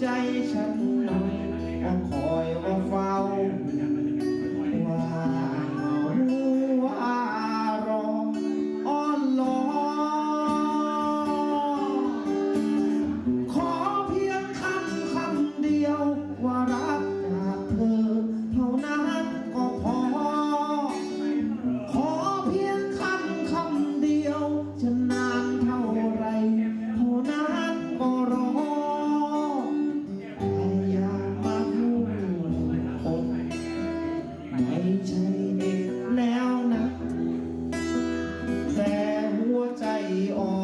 ใจฉันหน่อยอ้อขอ ใช่เอกแล้วนะ แต่หัวใจอ่อน